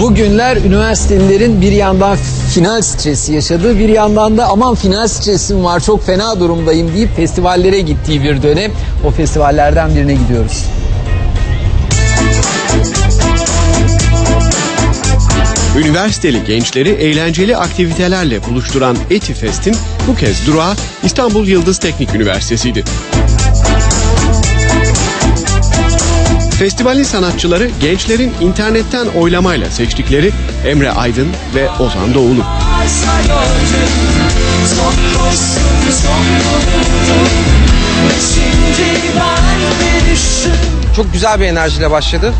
Bugünler üniversitelilerin bir yandan final stresi yaşadığı bir yandan da aman final stresim var çok fena durumdayım deyip festivallere gittiği bir dönem. O festivallerden birine gidiyoruz. Üniversiteli gençleri eğlenceli aktivitelerle buluşturan Etifest'in bu kez durağı İstanbul Yıldız Teknik Üniversitesi'ydi. Festivalin sanatçıları gençlerin internetten oylamayla seçtikleri Emre Aydın ve Ozan Doğulu. çok güzel bir enerjiyle başladı.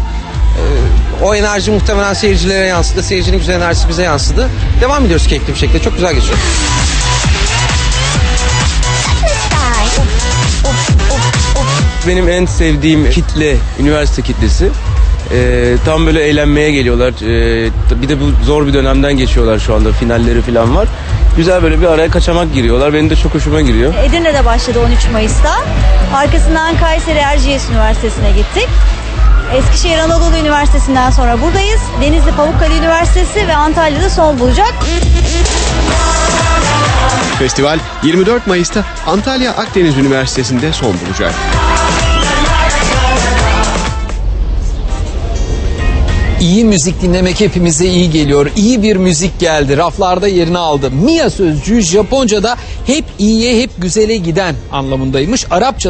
Ee, o enerji muhtemelen seyircilere yansıdı. Seyircinin güzel enerjisi bize yansıdı. Devam ediyoruz keyifli bir şekilde. Çok güzel geçiyor. Benim en sevdiğim kitle üniversite kitlesi. Ee, tam böyle eğlenmeye geliyorlar. Ee, bir de bu zor bir dönemden geçiyorlar şu anda. Finalleri falan var. Güzel böyle bir araya kaçamak giriyorlar. Benim de çok hoşuma gidiyor. Edirne'de başladı 13 Mayıs'ta. Arkasından Kayseri Erciyes Üniversitesi'ne gittik. Eskişehir Anadolu Üniversitesi'nden sonra buradayız. Denizli Pamukkale Üniversitesi ve Antalya'da son bulacak. Festival 24 Mayıs'ta Antalya Akdeniz Üniversitesi'nde son bulacak. İyi müzik dinlemek hepimize iyi geliyor. İyi bir müzik geldi. Raflarda yerini aldı. Mia sözcüğü Japonca'da hep iyiye hep güzele giden anlamındaymış. Arapça